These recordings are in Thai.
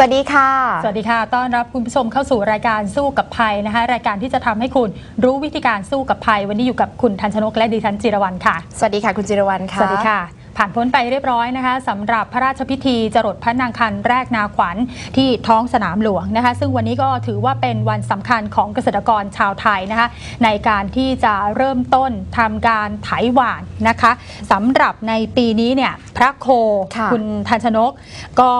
วัสดีค่ะ สวัสดีค่ะ ต้อนรับคุณผู้ชมเข้าสู่รายการสู้กับภัยนะคะ รายการที่จะทำให้คุณรู้วิธีการสู้กับภัย วันนี้อยู่กับคุณทันชนกและดิฉันจิรวรรณค่ะ สวัสดีค่ะคุณจิรวรรณค่ะ สวัสดีค่ะ ผ่านพ้นไปเรียบร้อยนะคะสำหรับพระราชพิธีจรดพระนางคันแรกนาขวัญที่ท้องสนามหลวงนะคะ ซึ่งวันนี้ก็ถือว่าเป็นวันสำคัญของเกษตรกรชาวไทยนะคะ ในการที่จะเริ่มต้นทำการไถหว่านนะคะสำหรับในปีนี้เนี่ยพระโคค่ะณทันชนกก็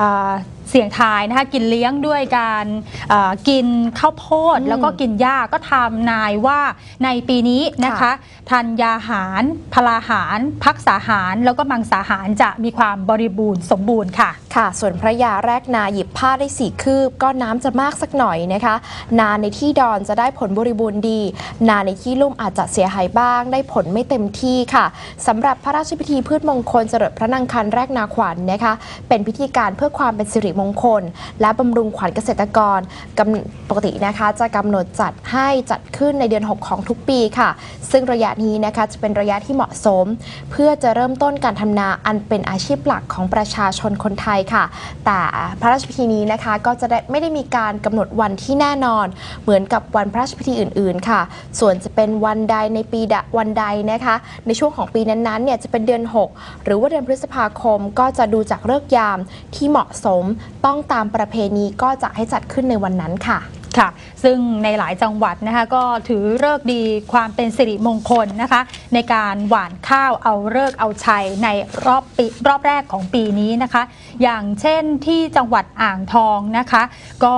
อ่า เสี่ยงทายนะคะกินเลี้ยงด้วยการอ่ากินข้าวโพดอืมแล้วก็กินหญ้าก็ทำนายว่าในปีนี้นะคะค่ะธัญญาหารพลาหาร พักษาหาร แล้วก็มังสาหารจะมีความบริบูรณ์สมบูรณ์ค่ะ ค่ะ ส่วนพระยาแรกนาหยิบผ้าได้สี่คืบ ก็น้ำจะมากสักหน่อยนะคะ นาในที่ดอนจะได้ผลบริบูรณ์ดี นาในที่ลุ่มอาจจะเสียหายบ้าง ได้ผลไม่เต็มที่ค่ะสำหรับพระราชพิธีพืชมงคลจรดพระนางคันแรกนาขวัญนะคะ เป็นพิธีการเพื่อความเป็นสิริมงคล และบำรุงขวัญเกษตรกรกปกตินะคะจะกำหนดจัดให้จัดขึ้นในเดือน 6 ของทุกปีค่ะ ซึ่งระยะนี้นะคะจะเป็นระยะที่เหมาะสม เพื่อจะเริ่มต้นการทำนาอันเป็นอาชีพหลักของประชาชนคนไทยค่ะ แต่พระราชพิธีนี้นะคะก็จะได้ไม่ได้มีการกำหนดวันที่แน่นอน เหมือนกับวันพระราชพิธีอื่น ๆ ค่ะ ส่วนจะเป็นวันใดในปีใดวันใดนะคะ ในช่วงของปีนั้นๆเนี่ยจะเป็นเดือน 6 หรือว่าเดือนพฤษภาคมก็จะดูจากเลิกษ์ยามที่เหมาะสมต้องตามประเพณีก็จะให้จัดขึ้นในวันนั้นค่ะ ค่ะ ซึ่งในหลายจังหวัดนะคะก็ถือเลิกษ์ดีความเป็นสิริมงคลนะคะ ในการหว่านข้าวเอาเลิกเอาชัยในรอบปีรอบแรกของปีนี้นะคะ อย่างเช่นที่จังหวัดอ่างทองนะคะ ก็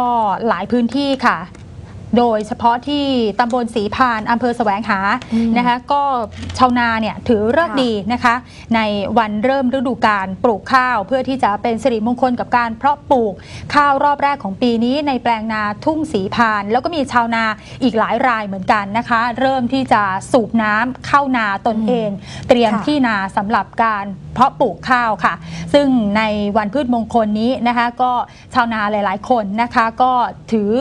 หลายพื้นที่ค่ะ โดยเฉพาะที่ตำบลสีพานอำเภอแสวงหาอืมนะคะก็ชาวนาเนี่ยถือเลิกษ์ค่ะดีนะคะ ในวันเริ่มฤดูการปลูกข้าว เพื่อที่จะเป็นสิริมงคลกับการเพราะปลูกข้าวรอบแรกของปีนี้ในแปลงนาทุ่งสีพาน แล้วก็มีชาวนาอีกหลายรายเหมือนกันนะคะ เริ่มที่จะสูบน้ำเข้านาตนเอง เตรียมค่ะที่นาสำหรับการ เพาะปลูกข้าวค่ะ ซึ่งในวันพืชมงคลนี้นะคะก็ชาวนาหลาย ๆ คนนะคะก็ถือ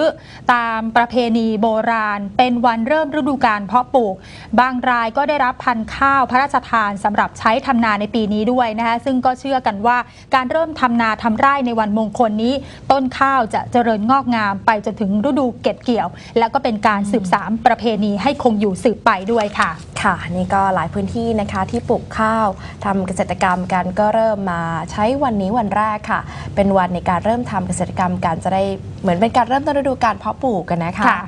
ตามประเพณีโบราณ เป็นวันเริ่มฤดูการเพาะปลูก บางรายก็ได้รับพันธุ์ข้าวพระราชทานสำหรับใช้ทำนาในปีนี้ด้วยนะคะซึ่งก็เชื่อกันว่าการเริ่มทำนาทำไร่ในวันมงคลนี้ ต้นข้าวจะเจริญงอกงามไปจนถึงฤดูเก็บเกี่ยว แล้วก็เป็นการสืบสานประเพณีให้คงอยู่สืบไปด้วยค่ะ ค่ะนี่ก็หลายพื้นที่นะคะที่ปลูกข้าวทำเกษตรกรรมกันก็เริ่มมาใช้วันนี้วันแรกค่ะ เป็นวันในการเริ่มทำเกษตรกรรมกันจะได้เหมือนเป็นการเริ่มต้นฤดูการเพาะปลูกกันนะคะค่ะ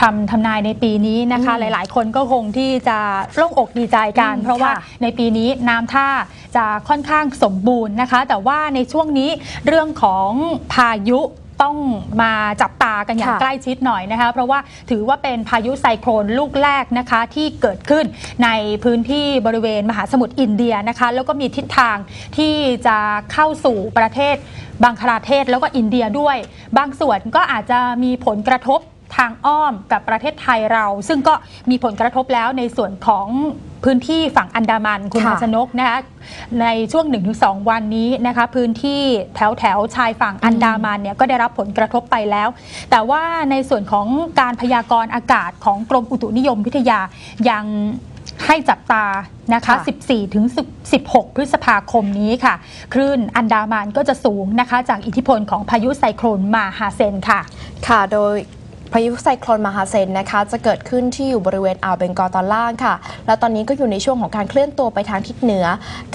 คำทำนายในปีนี้นะคะอืมหลาย ๆ คนก็คงที่จะโล่งอกดีใจกันอืมเพราะว่าค่ะในปีนี้น้ำท่าจะค่อนข้างสมบูรณ์นะคะ แต่ว่าในช่วงนี้เรื่องของพายุ ต้องมาจับตากันอย่างค่ะใกล้ชิดหน่อยนะคะ เพราะว่าถือว่าเป็นพายุไซโครนลูกแรกนะคะที่เกิดขึ้นในพื้นที่บริเวณมหาสมุทรอินเดียนะคะ แล้วก็มีทิศทางที่จะเข้าสู่ประเทศบังคลาเทศแล้วก็อินเดียด้วย บางส่วนก็อาจจะมีผลกระทบ ทางอ้อมกับประเทศไทยเรา ซึ่งก็มีผลกระทบแล้วในส่วนของพื้นที่ฝั่งอันดามันคุณค่ะพัชนกนะคะในช่วง 1-2 วันนี้นะคะพื้นที่แถวแถวๆชายฝั่งอันดามันเนี่ยก็ได้รับผลกระทบไปแล้ว แต่ว่าในส่วนของการพยากรณ์อากาศของกรมอุตุนิยมวิทยายังให้จับตานะคะค่ะ14 ถึง 16 พฤษภาคมนี้ค่ะ คลื่นอันดามันก็จะสูงนะคะ จากอิทธิพลของพายุไซโครนมาฮาเซนค่ะ ค่ะ โดย พายุไซโคลนมหาเซนนะคะ จะเกิดขึ้นที่อยู่บริเวณอ่าวเบงกอลตอนล่างค่ะ แล้วตอนนี้ก็อยู่ในช่วงของการเคลื่อนตัวไปทางทิศเหนือ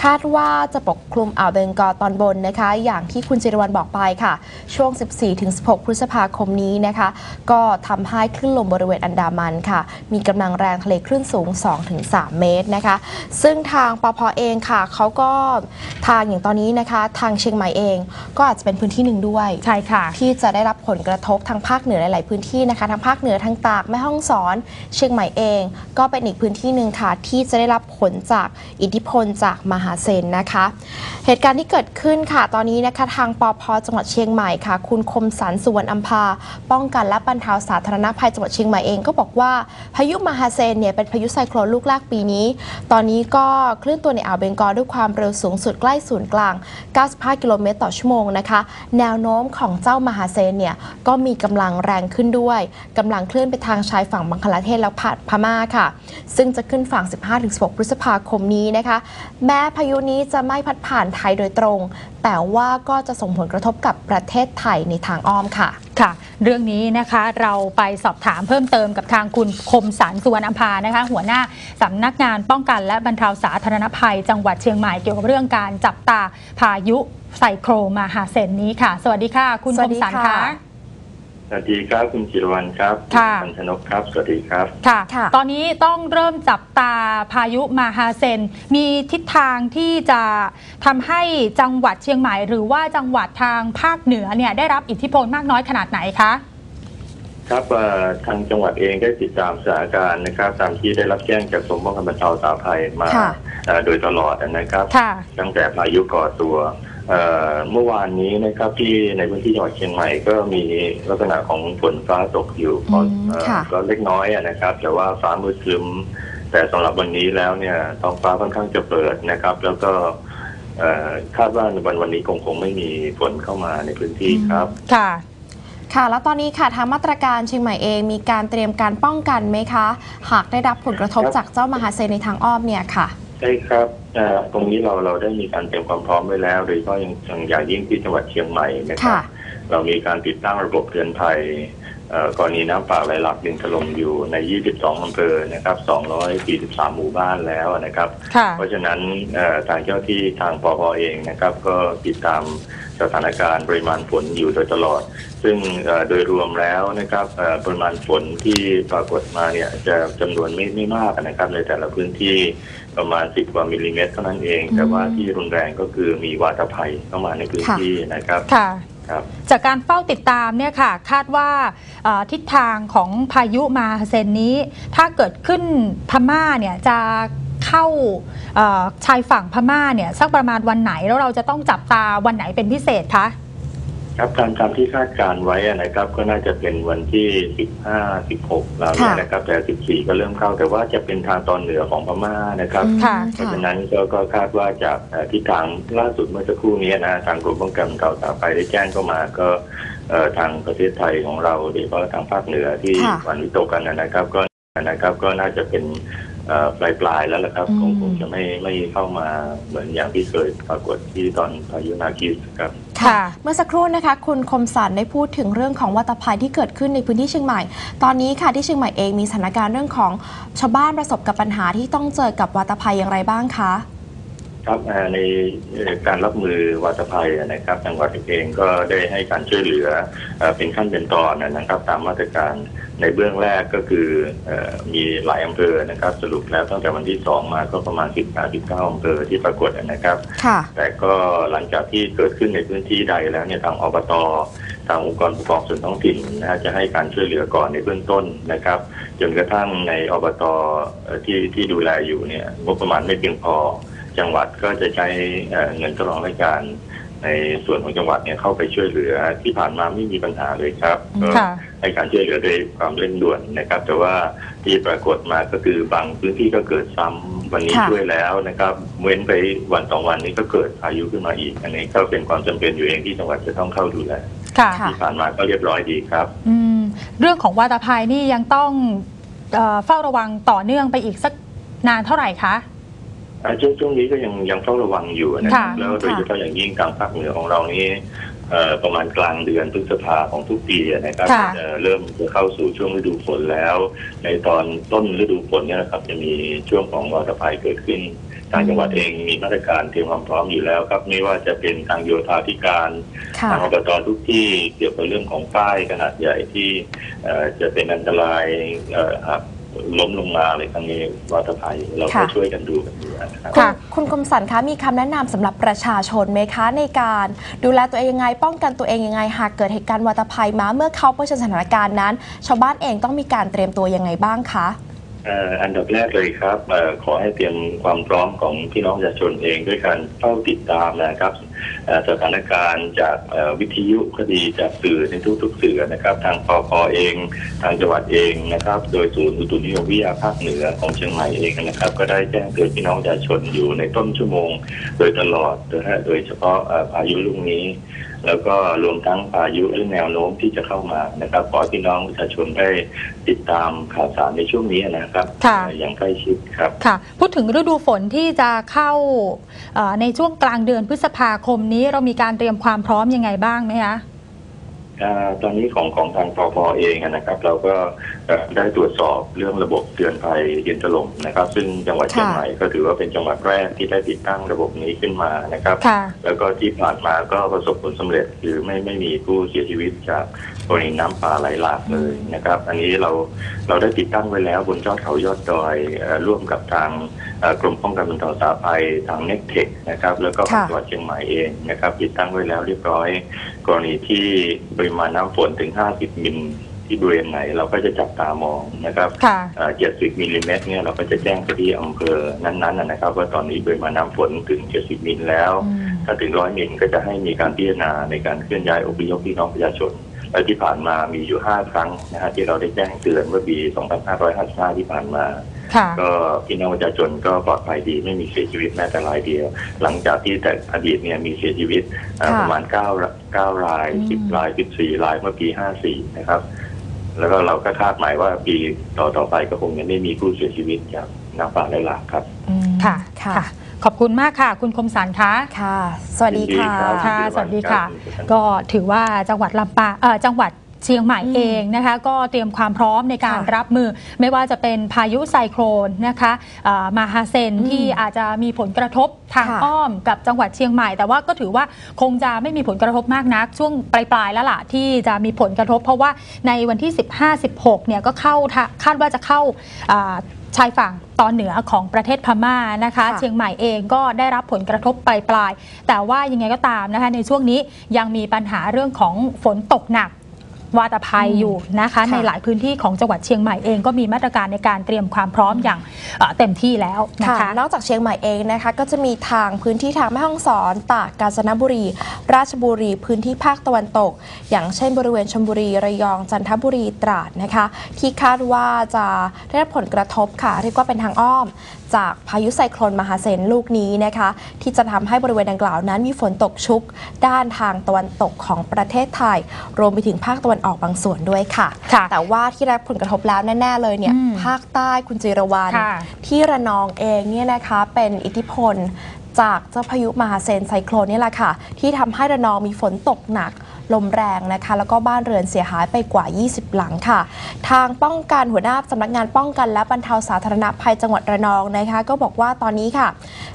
คาดว่าจะปกคลุมอ่าวเบงกอลตอนบนนะคะ อย่างที่คุณจิรวรรณบอกไปค่ะ ช่วง 14-16 พฤษภาคมนี้นะคะ ก็ทำให้คลื่นลมบริเวณอันดามันค่ะ มีกำลังแรงทะเลคลื่นสูง 2-3 เมตรนะคะ ซึ่งทางปพเองค่ะเขาก็ทางอย่างตอนนี้นะคะ ทางเชียงใหม่เอง ก็อาจจะเป็นพื้นที่หนึ่งด้วย ใช่ค่ะ ที่จะได้รับผลกระทบทางภาคเหนือหลาย ๆ พื้นที่นะคะทั้งภาคเหนือทั้งตากแม่ฮ่องสอน เชียงใหม่เอง ก็เป็นอีกพื้นที่หนึ่งค่ะที่จะได้รับผลจากอิทธิพลจากมหาเซนนะคะ เหตุการณ์ที่เกิดขึ้นค่ะ ตอนนี้นะคะทางปพจังหวัดเชียงใหม่ค่ะ คุณคมสันสุวรรณอัมพาป้องกันและบรรเทาสาธารณภัยจังหวัดเชียงใหม่เองก็บอกว่าพายุมหาเซนเนี่ยเป็นพายุไซโคลนลูกแรกปีนี้ ตอนนี้ก็เคลื่อนตัวในอ่าวเบงกอลด้วยความเร็วสูงสุดใกล้ศูนย์กลาง 95 กิโลเมตรต่อชั่วโมงนะคะ แนวโน้มของเจ้ามหาเซนเนี่ยก็มีกำลังแรงขึ้นด้วยด้วยกำลังเคลื่อนไปทางชายฝั่งบังคลาเทศและพม่าค่ะ ซึ่งจะขึ้นฝั่ง 15-16 พฤษภาคมนี้นะคะ แม้พายุนี้จะไม่พัดผ่านไทยโดยตรง แต่ว่าก็จะส่งผลกระทบกับประเทศไทยในทางอ้อมค่ะค่ะ เรื่องนี้นะคะเราไปสอบถามเพิ่มเติมกับทางคุณคมสันสุวรรณอัมพานะคะ หัวหน้าสำนักงานป้องกันและบรรเทาสาธารณภัย จังหวัดเชียงใหม่เกี่ยวกับเรื่องการจับตาพายุไซโครนมาหาเซนนี้ค่ะ สวัสดีค่ะ คุณสควัสมดีสันค่ะคะ สวัสดีครับคุณจิรวรรณครับค่ะ ณชนกครับ สวัสดีครับ ค่ะ ค่ะ ตอนนี้ต้องเริ่มจับตาพายุมาฮาเซน มีทิศทางที่จะทำให้จังหวัดเชียงใหม่ หรือว่าจังหวัดทางภาคเหนือเนี่ยได้รับอิทธิพลมากน้อยขนาดไหนคะ ครับเอ่อทางจังหวัดเองได้ติดตามสถานการณ์นะครับ ตามที่ได้รับแจ้งจากกรมป้องกันบรรเทาสาธารณภัยมาค่ะ เอ่อโดยตลอดนะครับ ค่ะ ตั้งแต่พายุก่อตัว เอ่อเมื่อวานนี้นะครับที่ในพื้นที่จังหวัดเชียงใหม่ก็มีลักษณะของฝนฟ้าตกอยู่พออืมเอ่อค่ะก็เล็กน้อยอะนะครับ แต่ว่าฟ้ามืดครึ้ม แต่สำหรับวันนี้แล้วเนี่ยท้องฟ้าค่อนข้างจะเปิดนะครับ แล้วก็เอ่อคาดว่าในวันวันนี้คงคงไม่มีฝนเข้ามาในพื้นที่ครับ ค่ะ ค่ะ แล้วตอนนี้ค่ะทางมาตรการเชียงใหม่เองมีการเตรียมการป้องกันไหมคะ หากได้รับผลกระทบครับจากเจ้ามหาเซนในทางอ้อมเนี่ยค่ะ ใช่ครับเอ่อตรงนี้เราเราได้มีการเตรียมความพร้อมไว้แล้วโดยเฉพาะอย่างอย่างยิ่งที่จังหวัดเชียงใหม่นะครับ ค่ะ เรามีการติดตั้งระบบเตือนภัยเอ่อ กรณีน้ำป่าไหลหลากดินถล่มอยู่ใน 22 อำเภอ นะครับ 243 หมู่บ้านแล้วนะครับค่ะเพราะฉะนั้นเอ่อทางเจ้าที่ทางปพเองนะครับ ก็ติดตามสถานการณ์ปริมาณฝนอยู่โดยตลอด ซึ่งเอ่อโดยรวมแล้วนะครับเอ่อปริมาณฝนที่ปรากฏมาเนี่ยจะจำนวนไม่ไม่มากนะครับ ในแต่ละพื้นที่ประมาณ 10 กว่ามิลลิเมตรเท่านั้นเอง แต่ว่าที่รุนแรงก็คือมีวาตภัยเข้ามาในพื้นที่นะครับ ครับ จากการเฝ้าติดตามเนี่ยค่ะ คาดว่าเอ่อทิศทางของพายุมาฮาเซนนี้ ถ้าเกิดขึ้นพม่าเนี่ยจะเข้าเอ่อชายฝั่งพม่าเนี่ยสักประมาณวันไหนแล้วเราจะต้องจับตาวันไหนเป็นพิเศษคะ ครับตามตามที่คาดการณ์ไว้นะครับ ก็น่าจะเป็นวันที่15 16แล้วเนี่ยนะครับ แต่14ก็เริ่มเข้า แต่ว่าจะเป็นทางตอนเหนือของพม่านะครับอืมค่ะเพราะฉะนั้นก็ก็คาดว่าจากเอ่อทิศทางล่าสุดเมื่อสักครู่นี้นะทางกรมป้องกันบรรเทาสาธารณภัยได้แจ้งเข้ามาก็เอ่อทางประเทศไทยของเราโดยเฉพาะทางภาคเหนือที่ค่ะหวันวิตกกันนะครับ ก็นะครับก็น่าจะเป็น ปลายปลายๆแล้วละครับอืมคงคงจะไม่ไม่เข้ามาเหมือนอย่างที่เคยปรากฏที่ตอนพายุนาคิสครับค่ะ เมื่อสักครู่นะคะ คุณคมสันได้พูดถึงเรื่องของวัตภัยที่เกิดขึ้นในพื้นที่เชียงใหม่ ตอนนี้ค่ะที่เชียงใหม่เองมีสถานการณ์เรื่องของชาวบ้านประสบกับปัญหาที่ต้องเจอกับวัตภัยอย่างไรบ้างคะ ครับเอ่อในเอ่อการรับมือวาตภัยนะครับจังหวัดเองก็ได้ให้การช่วยเหลือเอ่อเป็นขั้นเป็นตอนนะครับ ตามมาตรการในเบื้องแรกก็คือเออมีหลายอำเภอนะครับ สรุปแล้วตั้งแต่วันที่สองมาก็ประมาณ18 19อำเภอที่ปรากฏนะครับค่ะแต่ก็หลังจากที่เกิดขึ้นในพื้นที่ใดแล้วเนี่ยทางอบตทางองค์กรปกครองส่วนท้องถิ่นนะฮะจะให้การช่วยเหลือก่อนในเบื้องต้นนะครับ จนกระทั่งในอบตเอ่อที่ที่ดูแลอยู่เนี่ยงบประมาณไม่เพียงพอ จังหวัดก็จะใช้เอ่อเงินทดลองรายการในส่วนของจังหวัดเนี่ยเข้าไปช่วยเหลือที่ผ่านมาไม่มีปัญหาเลยครับก็ค่ะให้การช่วยเหลือด้วยความเร่งด่วนนะครับ แต่ว่าที่ปรากฏมาก็คือบางพื้นที่ก็เกิดซ้ำวันนี้ค่ะช่วยแล้วนะครับ เว้นไปวันสองวันนี้ก็เกิดพายุขึ้นมาอีก อันนี้ก็เป็นความจำเป็นอยู่เองที่จังหวัดจะต้องเข้าดูแลค่ะค่ะที่ผ่านมาก็เรียบร้อยดีครับอืมเรื่องของวาตภัยนี่ยังต้องเอ่อเฝ้าระวังต่อเนื่องไปอีกสักนานเท่าไหร่คะอ่า ช่วงช่วงนี้ก็ยังยังเฝ้าระวังอยู่นะครับค่ะแล้วโดยเฉพาะอย่างยิ่งทางภาคเหนือของเรานี้เอ่อประมาณกลางเดือนพฤษภาของทุกปีนะครับค่ะจะเริ่มจะเข้าสู่ช่วงฤดูฝนแล้ว ในตอนต้นฤดูฝนเนี่ยนะครับจะมีช่วงของวาตภัยเกิดขึ้นทางจังหวัดเองมีมาตรการเตรียมความพร้อมอยู่แล้วครับไม่ว่าจะเป็นทางโยธาธิการค่ะทางอบตทุกที่เกี่ยวกับเรื่องของป้ายขนาดใหญ่ที่เอ่อจะเป็นอันตรายเอ่อหาก ล้มลงมาอะไรครั้งนี้วาตภัยเราก็ค่ะ ช่วยกันดูกันอยู่นะครับคุณคุณคมสันคะมีคำแนะนำสำหรับประชาชนไหมคะ ในการดูแลตัวเองยังไง ป้องกันตัวเองยังไง หากเกิดเหตุการณ์วัตภัยมาเมื่อเขาเผชิญสถานการณ์นั้น ชาวบ้านเองต้องมีการเตรียมตัวยังไงบ้างคะ เอ่ออันดับแรกเลยครับเออขอให้เตรียมความพร้อมของพี่น้องประชาชนเองด้วยการเฝ้าติดตามนะครับเอ่อ สถานการณ์จากเอ่อวิทยุคดีจากสื่อในทุกๆสื่อนะครับ ทางปพเอง ทางจังหวัดเองนะครับ โดยศูนย์อุตุนิยมวิทยาภาคเหนือของเชียงใหม่เองนะครับ ก็ได้แจ้งเตือนพี่น้องประชาชนอยู่ในต้นชั่วโมง โดยตลอดนะฮะโดยเฉพาะเอ่อพายุลูกนี้ แล้วก็รวมทั้งพายุหรือแนวโน้มที่จะเข้ามานะครับขอให้พี่น้องประชาชนได้ติดตามข่าวสารในช่วงนี้นะครับค่ะเอ่ออย่างใกล้ชิดครับค่ะ พูดถึงฤดูฝนที่จะเข้าเอ่อในช่วงกลางเดือนพฤษภาคมนี้เรามีการเตรียมความพร้อมยังไงบ้างไหมคะอ่าตอนนี้ของของทางปพเองอะนะครับ เราก็เอ่อได้ตรวจสอบเรื่องระบบเตือนภัยดินถล่มนะครับ ซึ่งจังหวัดเชียงใหม่ก็ถือว่าเป็นจังหวัดแรกที่ได้ติดตั้งระบบนี้ขึ้นมานะครับค่ะแล้วก็ที่ผ่านมาก็ประสบผลสำเร็จคือไม่ไม่มีผู้เสียชีวิตจาก กรณีน้ำป่าไหลหลากเลยนะครับ อันนี้เราเราได้ติดตั้งไว้แล้วบนยอดเขายอดดอยเอ่อร่วมกับทางเอ่อกรมป้องกันบรรเทาสาธารณภัยทางเน็กเทคนะครับ แล้วก็ค่ะจังหวัดเชียงใหม่เองนะครับ ติดตั้งไว้แล้วเรียบร้อย กรณีที่ปริมาณน้ำฝนถึง 50มิลที่บริเวณไหนเราก็จะจับตามองนะครับค่ะเอ่อ70มิลลิเมตรเนี่ยเราก็จะแจ้งไปที่อำเภอนั้นๆนะนะครับ ว่าตอนนี้ปริมาณน้ำฝนถึง70มิลแล้วอืมถ้าถึงร้อยมิลก็จะให้มีการพิจารณาในการเคลื่อนย้ายอพยพพี่น้องประชาชน และที่ผ่านมามีอยู่ 5 ครั้งนะฮะที่เราได้แจ้งเตือนเมื่อปี 2555 ที่ผ่านมาค่ะก็พี่น้องประชาชนก็ปลอดภัยดีไม่มีเสียชีวิตแม้แต่รายเดียว หลังจากที่แต่อดีตเนี่ยมีเสียชีวิตเอ่อค่ะประมาณ 9 9 รายอืม10 ราย 14 รายเมื่อปี 54 นะครับ แล้วก็เราก็คาดหมายว่าปีต่อต่อๆไปก็คงจะไม่มีผู้เสียชีวิตจากน้ำป่าไหลหลากครับอืมค่ะค่ะค่ะ ขอบคุณมากค่ะ คุณคมสันคะค่ะ สวัสดีค่ะยินดีรับค่ะ สวัสดีค่ะครับก็ถือว่าจังหวัดลำปางเอ่อจังหวัดเชียงใหม่อืมเองนะคะก็เตรียมความพร้อมในการค่ะรับมือ ไม่ว่าจะเป็นพายุไซโครนนะคะเอ่อมาฮาเซนอืมที่อาจจะมีผลกระทบทางค่ะอ้อมกับจังหวัดเชียงใหม่ แต่ว่าก็ถือว่าคงจะไม่มีผลกระทบมากนัก ช่วงปลายๆแล้วล่ะที่จะมีผลกระทบ เพราะว่าในวันที่ 15-16เนี่ยก็เข้าทะคาดว่าจะเข้าอ่า ชายฝั่งตอนเหนือของประเทศพม่านะคะค่ะเชียงใหม่เองก็ได้รับผลกระทบปลายๆแต่ว่ายังไงก็ตามนะคะในช่วงนี้ยังมีปัญหาเรื่องของฝนตกหนัก วาตภัยอืมอยู่นะคะค่ะในหลายพื้นที่ของจังหวัดเชียงใหม่เองก็มีมาตรการในการเตรียมความพร้อมอย่างเอ่อเต็มที่แล้วนะค่ะคะนอกจากเชียงใหม่เองนะคะก็จะมีทางพื้นที่ทางแม่ฮ่องสอนตากกาญจนบุรี ราชบุรีพื้นที่ภาคตะวันตก อย่างเช่นบริเวณชลบุรีระยองจันทบุรีตราดนะคะ ที่คาดว่าจะได้รับผลกระทบค่ะเรียกว่าเป็นทางอ้อม จากพายุไซโคลนมหาเซนลูกนี้นะคะ ที่จะทำให้บริเวณดังกล่าวนั้นมีฝนตกชุก ด้านทางตะวันตกของประเทศไทย รวมไปถึงภาคตะวันออกบางส่วนด้วยค่ะค่ะแต่ว่าที่ได้รับผลกระทบแล้วแน่ๆเลยเนี่ยอืมภาคใต้คุณจิรวรรณค่ะที่ระนองเองเนี่ยนะคะเป็นอิทธิพลจากเจ้าพายุมหาเซนไซโคลนนี่แหละค่ะ ที่ทำให้ระนองมีฝนตกหนัก ลมแรงนะคะ แล้วก็บ้านเรือนเสียหายไปกว่า 20 หลังค่ะ ทางป้องกันหัวหน้าสำนักงานป้องกันและบรรเทาสาธารณภัยจังหวัดระนองนะคะ ก็บอกว่าตอนนี้ค่ะ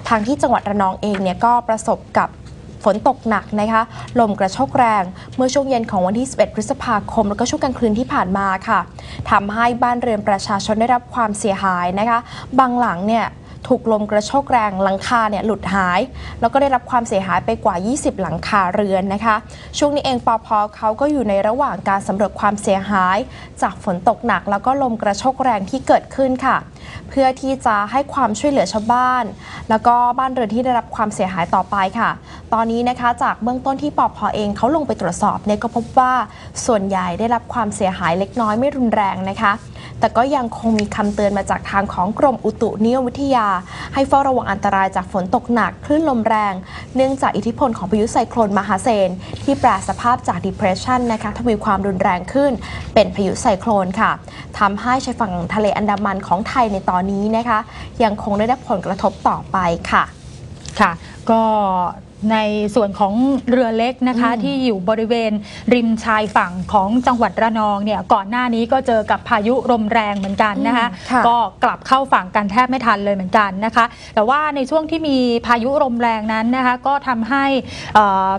ทางที่จังหวัดระนองเองเนี่ยก็ประสบกับฝนตกหนักนะคะ ลมกระโชกแรง เมื่อช่วงเย็นของวันที่ 11 พฤษภาคม แล้วก็ช่วงกลางคืนที่ผ่านมาค่ะทำให้บ้านเรือนประชาชนได้รับความเสียหายนะคะ บางหลังเนี่ย ถูกลมกระโชกแรงหลังคาเนี่ยหลุดหาย แล้วก็ได้รับความเสียหายไปกว่า 20 หลังคาเรือนนะคะ ช่วงนี้เองปอพเขาก็อยู่ในระหว่างการสำรวจความเสียหาย จากฝนตกหนักแล้วก็ลมกระโชกแรงที่เกิดขึ้นค่ะ เพื่อที่จะให้ความช่วยเหลือชาวบ้าน แล้วก็บ้านเรือนที่ได้รับความเสียหายต่อไปค่ะ ตอนนี้นะคะจากเบื้องต้นที่ปอพเองเขาลงไปตรวจสอบเนี่ยก็พบว่าส่วนใหญ่ได้รับความเสียหายเล็กน้อยไม่รุนแรงนะคะ แต่ก็ยังคงมีคำเตือนมาจากทางของกรมอุตุนิยมวิทยา ให้เฝ้าระวังอันตรายจากฝนตกหนักคลื่นลมแรง เนื่องจากอิทธิพลของพายุไซโคลนมหาเซน ที่แปรสภาพจาก depression นะคะทวีความรุนแรงขึ้น เป็นพายุไซโคลนค่ะทำให้ชายฝั่งทะเลอันดามันของไทยในตอนนี้นะคะ ยังคงได้รับผลกระทบต่อไปค่ะค่ะ ก็ ในส่วนของเรือเล็กนะคะอืมที่อยู่บริเวณริมชายฝั่งของจังหวัดระนองเนี่ยก่อนหน้านี้ก็เจอกับพายุลมแรงเหมือนกันนะคะอืมค่ะก็กลับเข้าฝั่งกันแทบไม่ทันเลยเหมือนกันนะคะ แต่ว่าในช่วงที่มีพายุลมแรงนั้นนะคะก็ทำให้เอ่อ